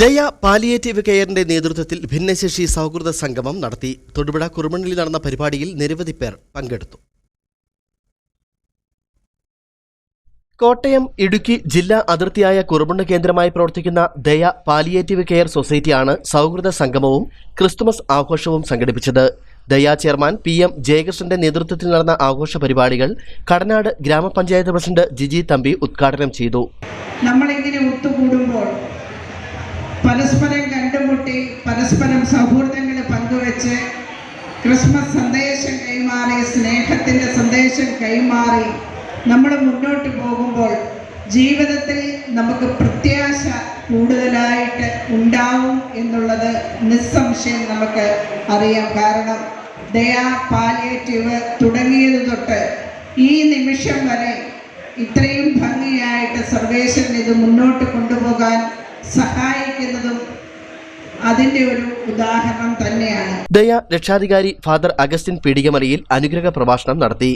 ദയ പാലിയേറ്റീവ് കെയറിന്റെ നേതൃത്വത്തിൽ ഭിന്നശേഷി സൗഹൃദ സംഗമം നടത്തി തൊടുപുഴ കുറുമണ്ണിൽ നടന്ന പരിപാടിയിൽ നിരവധി പേർ പങ്കെടുത്തു. കോട്ടയം ഇടുക്കി ജില്ലാ അതിർത്തിയായ കുറുമണ്ണ് കേന്ദ്രമായി പ്രവർത്തിക്കുന്ന ദയ പാലിയേറ്റീവ് കെയർ സൊസൈറ്റിയാണ് സൗഹൃദ സംഗമവും ക്രിസ്തുമസ് ആഘോഷവും സംഘടിപ്പിച്ചത്. ദയ ചെയർമാൻ പി എം ജയകൃഷ്ണന്റെ നേതൃത്വത്തിൽ നടന്ന ആഘോഷ പരിപാടികൾ കടനാട് ഗ്രാമപഞ്ചായത്ത് പ്രസിഡന്റ് ജിജി തമ്പി ഉദ്ഘാടനം ചെയ്തു. നമ്മളിങ്ങനെ ഒത്തുകൂടുമ്പോൾ പരസ്പരം കണ്ടുമുട്ടി പരസ്പരം സൗഹൃദങ്ങൾ പങ്കുവെച്ച് ക്രിസ്മസ് സന്ദേശം കൈമാറി സ്നേഹത്തിന്റെ സന്ദേശം കൈമാറി നമ്മൾ മുന്നോട്ട് പോകുമ്പോൾ ജീവിതത്തിൽ നമുക്ക് പ്രത്യാശ കൂടുതലായിട്ട് ഉണ്ടാവും എന്നുള്ളത് നിസ്സംശയം നമുക്ക് അറിയാം. കാരണം ദയാ പാലിയേറ്റീവ് തുടങ്ങിയത് തൊട്ട് ഈ നിമിഷം വരെ ഇത്രയും ഭംഗിയായിട്ട് സർവേശ്വരൻ ഇത് മുന്നോട്ട് കൊണ്ടുപോകാൻ സഹായിക്കുന്നതും അതിന്റെ ഒരു ഉദാഹരണം തന്നെയാണ്. ദയ രക്ഷാധികാരി ഫാദർ അഗസ്റ്റിൻ പീഡികമലയിൽ അനുഗ്രഹ പ്രഭാഷണം നടത്തി.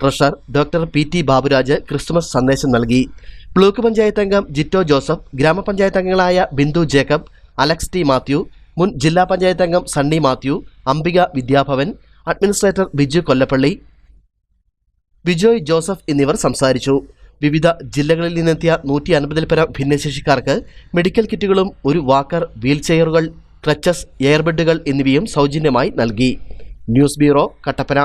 Treasurer doctor P T Baburaj Christmas സന്ദേശം നൽകി. ബ്ലോക്ക് പഞ്ചായത്ത് അംഗം ജിറ്റോ ജോസഫ് ഗ്രാമപഞ്ചായത്ത് അംഗങ്ങളായ Bindu Jacob Alex T Mathew മുൻ ജില്ലാ പഞ്ചായത്ത് അംഗം Sunny Mathew Ambika Vidyabhavan administrator Biju Kollappally Bijoy Joseph എന്നിവർ സംസാരിച്ചു. വിവിധ ജില്ലകളിൽ നിന്നെത്തിയ നൂറ്റി അൻപതിൽ പരം ഭിന്നശേഷിക്കാർക്ക് മെഡിക്കൽ കിറ്റുകളും ഒരു വാക്കർ വീൽചെയറുകൾ ക്ലച്ചസ് എയർബെഡുകൾ എന്നിവയും സൗജന്യമായി നൽകി. News bureau Kattappana.